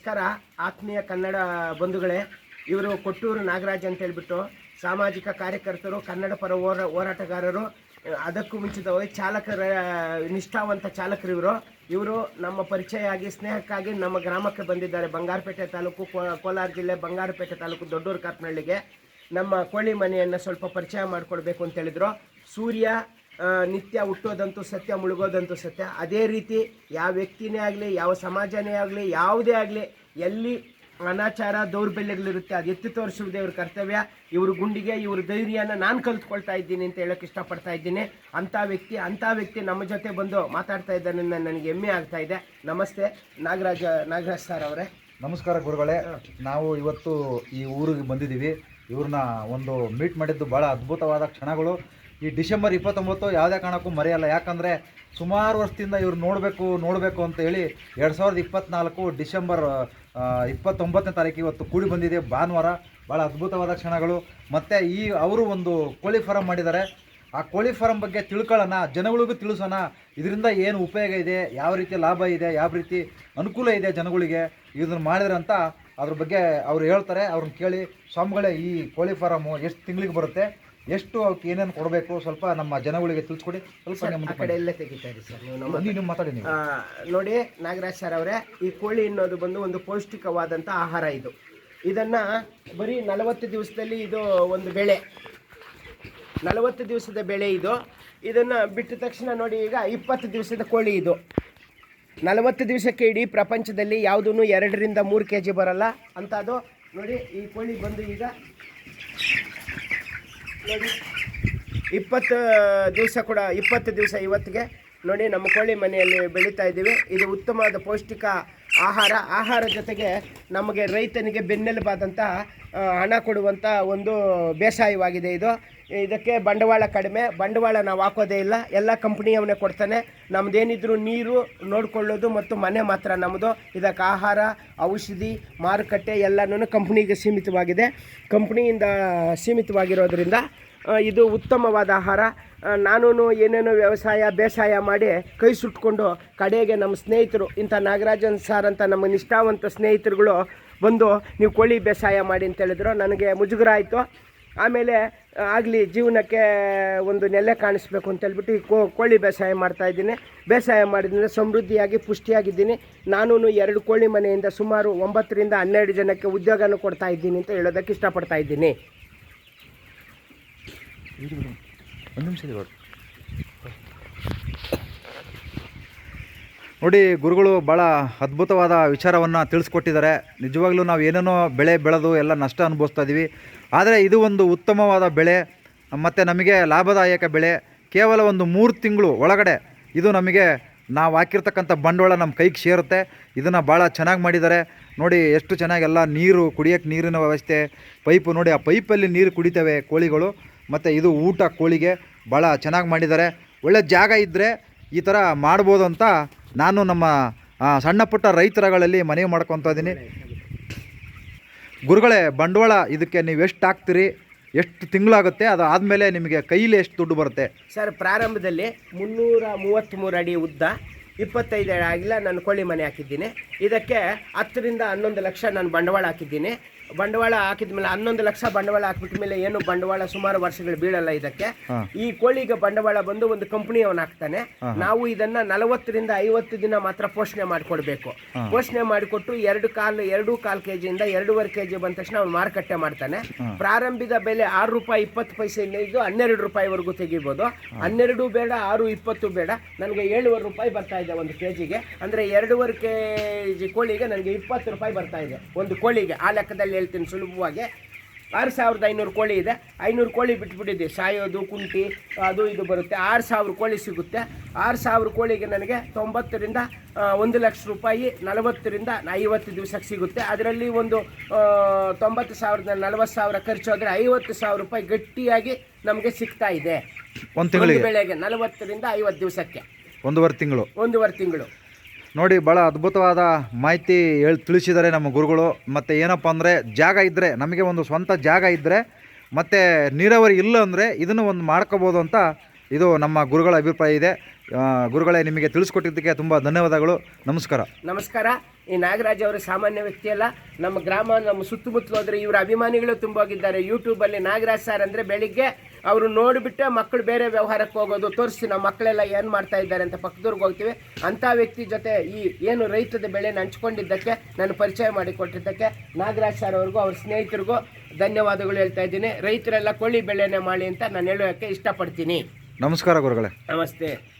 ನಮಸ್ಕಾರ, ಆತ್ಮೀಯ ಕನ್ನಡ ಬಂಧುಗಳೇ. ಇವರು ಕೊಟ್ಟೂರು ನಾಗರಾಜ್ ಅಂತ ಹೇಳ್ಬಿಟ್ಟು ಸಾಮಾಜಿಕ ಕಾರ್ಯಕರ್ತರು, ಕನ್ನಡ ಪರ ಹೋರಾ, ಹೋರಾಟಗಾರರು, ಅದಕ್ಕೂ ಮುಂಚಿತವಾಗಿ ಚಾಲಕರ, ನಿಷ್ಠಾವಂತ ಚಾಲಕರು ಇವರು. ಇವರು ನಮ್ಮ ಪರಿಚಯ ಆಗಿ, ಸ್ನೇಹಕ್ಕಾಗಿ ನಮ್ಮ ಗ್ರಾಮಕ್ಕೆ ಬಂದಿದ್ದಾರೆ. ಬಂಗಾರಪೇಟೆ ತಾಲೂಕು ಕೋಲಾರ ಜಿಲ್ಲೆ, ಬಂಗಾರಪೇಟೆ ತಾಲೂಕು, ದೊಡ್ಡೂರು ಕಾರ್ಪನಹಳ್ಳಿಗೆ ನಮ್ಮ ಕೋಳಿ ಮನೆಯನ್ನು ಸ್ವಲ್ಪ ಪರಿಚಯ ಮಾಡಿಕೊಡ್ಬೇಕು ಅಂತ ಹೇಳಿದ್ರು. ಸೂರ್ಯ ನಿತ್ಯ ಹುಟ್ಟೋದಂತೂ ಸತ್ಯ, ಮುಳುಗೋದಂತೂ ಸತ್ಯ. ಅದೇ ರೀತಿ ಯಾವ ವ್ಯಕ್ತಿನೇ ಆಗಲಿ, ಯಾವ ಸಮಾಜನೇ ಆಗಲಿ, ಯಾವುದೇ ಆಗಲಿ, ಎಲ್ಲಿ ಅನಾಚಾರ, ದೌರ್ಬಲ್ಯಗಳಿರುತ್ತೆ, ಅದು ಎತ್ತಿ ತೋರಿಸುವುದೇ ಇವ್ರ ಕರ್ತವ್ಯ. ಇವ್ರ ಗುಂಡಿಗೆ, ಇವ್ರ ಧೈರ್ಯನ ನಾನು ಕಲ್ತ್ಕೊಳ್ತಾ ಇದ್ದೀನಿ ಅಂತ ಹೇಳೋಕೆ ಇಷ್ಟಪಡ್ತಾ ಇದ್ದೀನಿ. ಅಂಥ ವ್ಯಕ್ತಿ ಅಂಥ ವ್ಯಕ್ತಿ ನಮ್ಮ ಜೊತೆ ಬಂದು ಮಾತಾಡ್ತಾ ಇದ್ದಾನೆ ನನಗೆ ಹೆಮ್ಮೆ ಆಗ್ತಾ ಇದೆ. ನಮಸ್ತೆ, ನಾಗರಾಜ, ನಾಗರಾಜ್ ಸರ್ ಅವರೇ. ನಮಸ್ಕಾರ ಗುರುಗಳೇ. ನಾವು ಇವತ್ತು ಈ ಊರಿಗೆ ಬಂದಿದ್ದೀವಿ. ಇವ್ರನ್ನ ಒಂದು ಮೀಟ್ ಮಾಡಿದ್ದು ಭಾಳ ಅದ್ಭುತವಾದ ಕ್ಷಣಗಳು. ಈ ಡಿಸೆಂಬರ್ ಇಪ್ಪತ್ತೊಂಬತ್ತು ಯಾವುದೇ ಕಾರಣಕ್ಕೂ ಮರೆಯಲ್ಲ. ಯಾಕಂದರೆ ಸುಮಾರು ವರ್ಷದಿಂದ ಇವ್ರು ನೋಡಬೇಕು ನೋಡಬೇಕು ಅಂತ ಹೇಳಿ ಎರಡು ಸಾವಿರದ ಇಪ್ಪತ್ತ್ನಾಲ್ಕು ಡಿಸೆಂಬರ್ ಇಪ್ಪತ್ತೊಂಬತ್ತನೇ ತಾರೀಕು ಇವತ್ತು ಕೂಡಿ ಬಂದಿದೆ. ಭಾನುವಾರ ಭಾಳ ಅದ್ಭುತವಾದ ಕ್ಷಣಗಳು. ಮತ್ತು ಈ ಅವರು ಒಂದು ಕೋಳಿ ಫಾರಂ ಮಾಡಿದ್ದಾರೆ. ಆ ಕೋಳಿ ಫಾರಂ ಬಗ್ಗೆ ತಿಳ್ಕೊಳ್ಳೋಣ, ಜನಗಳಿಗೂ ತಿಳಿಸೋಣ. ಇದರಿಂದ ಏನು ಉಪಯೋಗ ಇದೆ, ಯಾವ ರೀತಿ ಲಾಭ ಇದೆ, ಯಾವ ರೀತಿ ಅನುಕೂಲ ಇದೆ ಜನಗಳಿಗೆ ಇದನ್ನು ಮಾಡಿದ್ರೆ ಅಂತ ಅದ್ರ ಬಗ್ಗೆ ಅವ್ರು ಹೇಳ್ತಾರೆ. ಅವ್ರನ್ನ ಕೇಳಿ, ಸ್ವಾಮಿಗಳೇ, ಈ ಕೋಳಿ ಫಾರಮು ಎಷ್ಟು ತಿಂಗಳಿಗೆ ಬರುತ್ತೆ? ಎಷ್ಟು ಅವ್ಕೆ ಏನೇನು ಕೊಡಬೇಕು ಸ್ವಲ್ಪ ನಮ್ಮ ಜನಗಳಿಗೆ ತಿಳಿಸ್ಕೊಡಿ. ಸ್ವಲ್ಪ ನಿಮ್ಮ ಕಡೆ ಎಲ್ಲೇ ತೆಗಿತಾರೆ ಸರ್ ನೀವು ನಮ್ಮ ನೀವು ಮಾತಾಡಿ ನೀವು. ನೋಡಿ ನಾಗರಾಜ್ ಸರ್ ಅವರೇ ಈ ಕೋಳಿ ಅನ್ನೋದು ಬಂದು ಒಂದು ಪೌಷ್ಟಿಕವಾದಂಥ ಆಹಾರ ಇದು. ಇದನ್ನು ಬರೀ ನಲವತ್ತು ದಿವಸದಲ್ಲಿ ಇದು ಒಂದು ಬೆಳೆ. ನಲವತ್ತು ದಿವಸದ ಬೆಳೆ ಇದು. ಇದನ್ನು ಬಿಟ್ಟ ತಕ್ಷಣ ನೋಡಿ ಈಗ ಇಪ್ಪತ್ತು ದಿವಸದ ಕೋಳಿ ಇದು. ನಲವತ್ತು ದಿವಸಕ್ಕೆ ಇಡೀ ಪ್ರಪಂಚದಲ್ಲಿ ಯಾವುದೂ ಎರಡರಿಂದ ಮೂರು ಕೆ ಜಿ ಬರಲ್ಲ. ಅಂತ ಅದು ನೋಡಿ ಈ ಕೋಳಿ ಬಂದು ಈಗ ಇಪ್ಪತ್ತು ದಿವಸ ಕೂಡ, ಇಪ್ಪತ್ತು ದಿವಸ ಇವತ್ತಿಗೆ ನೋಡಿ, ನಮ್ಮ ಕೋಳಿ ಮನೆಯಲ್ಲಿ ಬೆಳೀತಾ ಇದ್ದೀವಿ. ಇದು ಉತ್ತಮವಾದ ಪೌಷ್ಟಿಕ ಆಹಾರ ಆಹಾರ ಜೊತೆಗೆ ನಮಗೆ ರೈತನಿಗೆ ಬೆನ್ನೆಲುಬಾದಂಥ ಹಣ ಕೊಡುವಂಥ ಒಂದು ಬೇಸಾಯವಾಗಿದೆ ಇದು. ಇದಕ್ಕೆ ಬಂಡವಾಳ ಕಡಿಮೆ. ಬಂಡವಾಳ ನಾವು ಹಾಕೋದೇ ಇಲ್ಲ. ಎಲ್ಲ ಕಂಪ್ನಿಯವನ್ನೇ ಕೊಡ್ತಾನೆ. ನಮ್ಮದೇನಿದ್ರು ನೀರು ನೋಡಿಕೊಳ್ಳೋದು ಮತ್ತು ಮನೆ ಮಾತ್ರ ನಮ್ಮದು ಇದಕ್ಕೆ ಆಹಾರ, ಔಷಧಿ, ಮಾರುಕಟ್ಟೆ ಎಲ್ಲನೂ ಕಂಪ್ನಿಗೆ ಸೀಮಿತವಾಗಿದೆ. ಕಂಪ್ನಿಯಿಂದ ಸೀಮಿತವಾಗಿರೋದ್ರಿಂದ ಇದು ಉತ್ತಮವಾದ ಆಹಾರ. ನಾನು ಏನೇನೋ ವ್ಯವಸಾಯ, ಬೇಸಾಯ ಮಾಡಿ ಕೈ ಸುಟ್ಕೊಂಡು ಕಡೆಗೆ ನಮ್ಮ ಸ್ನೇಹಿತರು, ಇಂಥ ನಾಗರಾಜನ್ ಸರ್ ಅಂತ ನಮ್ಮ ನಿಷ್ಠಾವಂತ ಸ್ನೇಹಿತರುಗಳು ಬಂದು ನೀವು ಕೋಳಿ ಬೇಸಾಯ ಮಾಡಿ ಅಂತ ಹೇಳಿದ್ರು. ನನಗೆ ಮುಜುಗರ ಆಯಿತು ಆಮೇಲೆ ಆಗಲಿ ಜೀವನಕ್ಕೆ ಒಂದು ನೆಲೆ ಕಾಣಿಸ್ಬೇಕು ಅಂತ ಹೇಳ್ಬಿಟ್ಟು ಈ ಕೋ, ಕೋಳಿ ಬೇಸಾಯ ಮಾಡ್ತಾ ಇದ್ದೀನಿ. ಬೇಸಾಯ ಮಾಡಿದ್ರೆ ಸಮೃದ್ಧಿಯಾಗಿ, ಪುಷ್ಟಿಯಾಗಿದ್ದೀನಿ. ನಾನು ಎರಡು ಕೋಳಿ ಮನೆಯಿಂದ ಸುಮಾರು ಒಂಬತ್ತರಿಂದ ಹನ್ನೆರಡು ಜನಕ್ಕೆ ಉದ್ಯೋಗನೂ ಕೊಡ್ತಾ ಇದ್ದೀನಿ ಅಂತ ಹೇಳೋದಕ್ಕೆ ಇಷ್ಟಪಡ್ತಾ ಇದ್ದೀನಿ. ನೋಡಿ. ಗುರುಗಳು ಭಾಳ ಅದ್ಭುತವಾದ ವಿಚಾರವನ್ನು ತಿಳಿಸ್ಕೊಟ್ಟಿದ್ದಾರೆ. ನಿಜವಾಗ್ಲೂ ನಾವು ಏನೇನೋ ಬೆಳೆ ಬೆಳೆದು ಎಲ್ಲ ನಷ್ಟ ಅನುಭವಿಸ್ತಾ ಇದ್ದೀವಿ ಆದರೆ ಇದು ಒಂದು ಉತ್ತಮವಾದ ಬೆಳೆ, ಮತ್ತು ನಮಗೆ ಲಾಭದಾಯಕ ಬೆಳೆ. ಕೇವಲ ಒಂದು ಮೂರು ತಿಂಗಳು ಒಳಗಡೆ ಇದು ನಮಗೆ ನಾವು ಹಾಕಿರ್ತಕ್ಕಂಥ ಬಂಡವಾಳ ನಮ್ಮ ಕೈಗೆ ಸೇರುತ್ತೆ. ಇದನ್ನು ಭಾಳ ಚೆನ್ನಾಗಿ ಮಾಡಿದ್ದಾರೆ. ನೋಡಿ, ಎಷ್ಟು ಚೆನ್ನಾಗಿ ಎಲ್ಲ ನೀರು ಕುಡಿಯೋಕ್ಕೆ ನೀರಿನ ವ್ಯವಸ್ಥೆ, ಪೈಪು. ನೋಡಿ, ಆ ಪೈಪಲ್ಲಿ ನೀರು ಕುಡಿತವೆ ಕೋಳಿಗಳು, ಮತ್ತು ಇದು ಊಟ ಕೋಳಿಗೆ. ಭಾಳ ಚೆನ್ನಾಗಿ ಮಾಡಿದ್ದಾರೆ. ಒಳ್ಳೆ ಜಾಗ ಇದ್ದರೆ ಈ ಥರ ಮಾಡ್ಬೋದು ಅಂತ ನಾನು ನಮ್ಮ ಸಣ್ಣ ಪುಟ್ಟ ರೈತರಗಳಲ್ಲಿ ಮನವಿ ಮಾಡ್ಕೊತಾ ಇದ್ದೀನಿ. ಗುರುಗಳೇ, ಬಂಡವಾಳ ಇದಕ್ಕೆ ನೀವು ಎಷ್ಟು ಹಾಕ್ತೀರಿ? ಎಷ್ಟು ತಿಂಗಳಾಗುತ್ತೆ? ಅದು ಆದಮೇಲೆ ನಿಮಗೆ ಕೈಲಿ ಎಷ್ಟು ದುಡ್ಡು ಬರುತ್ತೆ? ಸರ್, ಪ್ರಾರಂಭದಲ್ಲಿ ಮುನ್ನೂರ ಮೂವತ್ತ್ಮೂರು ಅಡಿ ಉದ್ದ, ಇಪ್ಪತ್ತೈದು ಅಡಿ ಆಗಿಲ್ಲ, ನಾನು ಕೋಳಿ ಮನೆ ಹಾಕಿದ್ದೀನಿ. ಇದಕ್ಕೆ ಹತ್ತರಿಂದ ಹನ್ನೊಂದು ಲಕ್ಷ ನಾನು ಬಂಡವಾಳ ಹಾಕಿದ್ದೀನಿ. ಬಂಡವಾಳ ಹಾಕಿದ ಮೇಲೆ ಹನ್ನೊಂದು ಲಕ್ಷ ಬಂಡವಾಳ ಹಾಕ್ಬಿಟ್ಟ ಮೇಲೆ ಏನು ಬಂಡವಾಳ ಸುಮಾರು ವರ್ಷಗಳು ಬೀಳಲ್ಲ ಇದಕ್ಕೆ. ಈ ಕೋಳಿಗೆ ಬಂಡವಾಳ ಬಂದು ಒಂದು ಕಂಪನಿ ಅವನು ಹಾಕ್ತಾನೆ. ನಾವು ಇದನ್ನ ನಲವತ್ತರಿಂದ ಐವತ್ತು ದಿನ ಮಾತ್ರ ಪೋಷಣೆ ಮಾಡಿಕೊಡ್ಬೇಕು. ಪೋಷಣೆ ಮಾಡಿಕೊಟ್ಟು ಎರಡು ಕಾಲು ಎರಡು ಕಾಲು ಕೆ ಜಿಯಿಂದ ಎರಡೂವರೆ ಕೆ ಜಿ ಬಂದ ತಕ್ಷಣ ಅವ್ನು ಮಾರುಕಟ್ಟೆ ಮಾಡ್ತಾನೆ. ಪ್ರಾರಂಭಿಕ ಬೆಲೆ ಆರು ರೂಪಾಯಿ ಇಪ್ಪತ್ತು ಪೈಸೆಯಿಂದ ಇದ್ದು ಹನ್ನೆರಡು ರೂಪಾಯಿವರೆಗೂ ತೆಗಿಬೋದು. ಹನ್ನೆರಡು ಬೇಡ ಆರು ಇಪ್ಪತ್ತು ಬೇಡ. ನನಗೆ ಏಳುವರೆ ರೂಪಾಯಿ ಬರ್ತಾ ಇದೆ ಒಂದು ಕೆ ಜಿಗೆ ಅಂದರೆ ಎರಡೂವರೆ ಕೆ ಜಿ ಕೋಳಿಗೆ ನನಗೆ ಇಪ್ಪತ್ತು ರೂಪಾಯಿ ಬರ್ತಾ ಇದೆ ಒಂದು ಕೋಳಿಗೆ. ಆ ಲೆಕ್ಕದಲ್ಲಿ ಹೇಳ್ತೀನಿ ಸುಲಭವಾಗಿ. ಆರು ಸಾವಿರದ ಐನೂರು ಕೋಳಿ ಇದೆ. ಐನೂರು ಕೋಳಿ ಬಿಟ್ಬಿಟ್ಟಿದ್ದೀವಿ ಸಾಯೋದು ಕುಂಟಿ ಅದು ಇದು ಬರುತ್ತೆ. ಆರು ಸಾವಿರ ಕೋಳಿ ಸಿಗುತ್ತೆ. ಆರು ಸಾವಿರ ಕೋಳಿಗೆ ನನಗೆ ತೊಂಬತ್ತರಿಂದ ಒಂದು ಲಕ್ಷ ರೂಪಾಯಿ ನಲವತ್ತರಿಂದ ಐವತ್ತು ದಿವಸಕ್ಕೆ ಸಿಗುತ್ತೆ. ಅದರಲ್ಲಿ ಒಂದು ತೊಂಬತ್ತು ಸಾವಿರದ ನಲವತ್ತು ಸಾವಿರ ಖರ್ಚು ಆದರೆ ಐವತ್ತು ಸಾವಿರ ರೂಪಾಯಿ ಗಟ್ಟಿಯಾಗಿ ನಮಗೆ ಸಿಗ್ತಾ ಇದೆ. ಒಂದು ಬೆಳೆಗೆ ನಲವತ್ತರಿಂದ ಐವತ್ತು ದಿವಸಕ್ಕೆ. ಒಂದೂವರೆ ತಿಂಗಳು? ಒಂದೂವರೆ ತಿಂಗಳು. ನೋಡಿ ಭಾಳ ಅದ್ಭುತವಾದ ಮಾಹಿತಿ ಹೇಳಿ, ತಿಳಿಸಿದ್ದಾರೆ ನಮ್ಮ ಗುರುಗಳು. ಮತ್ತು ಏನಪ್ಪ ಅಂದರೆ, ಜಾಗ ಇದ್ದರೆ ನಮಗೆ ಒಂದು ಸ್ವಂತ ಜಾಗ ಇದ್ದರೆ ಮತ್ತು ನೀರಾವರಿ ಇಲ್ಲ ಅಂದರೆ ಇದನ್ನು ಒಂದು ಮಾಡ್ಕೋಬೋದು ಅಂತ ಇದು ನಮ್ಮ ಗುರುಗಳ ಅಭಿಪ್ರಾಯ ಇದೆ. ಗುರುಗಳೇ, ನಿಮಗೆ ತಿಳಿಸ್ಕೊಟ್ಟಿದ್ದಕ್ಕೆ ತುಂಬ ಧನ್ಯವಾದಗಳು. ನಮಸ್ಕಾರ. ನಮಸ್ಕಾರ. ಈ ನಾಗರಾಜ್ ಅವರು ಸಾಮಾನ್ಯ ವ್ಯಕ್ತಿಯಲ್ಲ ನಮ್ಮ ಗ್ರಾಮ, ನಮ್ಮ ಸುತ್ತಮುತ್ತಲು ಹೋದರೆ ಇವರ ಅಭಿಮಾನಿಗಳು ತುಂಬ ಹೋಗಿದ್ದಾರೆ. ಯೂಟ್ಯೂಬಲ್ಲಿ ನಾಗರಾಜ್ ಸರ್ ಅಂದರೆ ಬೆಳಿಗ್ಗೆ ಅವರು ನೋಡಿಬಿಟ್ಟೆ ಮಕ್ಕಳು ಬೇರೆ ವ್ಯವಹಾರಕ್ಕೆ ಹೋಗೋದು ತೋರಿಸಿ ನಮ್ಮ ಮಕ್ಕಳೆಲ್ಲ ಏನು ಮಾಡ್ತಾ ಇದ್ದಾರೆ ಅಂತ ಪಕ್ಕದವ್ರಿಗೆ ಹೋಗ್ತೀವಿ. ಅಂಥ ವ್ಯಕ್ತಿ ಜೊತೆ ಈ ಏನು ರೈತದ ಬೆಳೆ ನಂಚ್ಕೊಂಡಿದ್ದಕ್ಕೆ ನಾನು ಪರಿಚಯ ಮಾಡಿಕೊಟ್ಟಿದ್ದಕ್ಕೆ ನಾಗರಾಜ್ ಸರ್ ಅವ್ರಿಗೂ ಅವ್ರ ಸ್ನೇಹಿತರಿಗೂ ಧನ್ಯವಾದಗಳು ಹೇಳ್ತಾ ಇದ್ದೀನಿ. ರೈತರೆಲ್ಲ ಕೋಳಿ ಬೆಳೆನೇ ಮಾಡಿ ಅಂತ ನಾನು ಹೇಳೋಕ್ಕೆ ಇಷ್ಟಪಡ್ತೀನಿ. ನಮಸ್ಕಾರ ಗುರುಗಳೇ. ನಮಸ್ತೆ.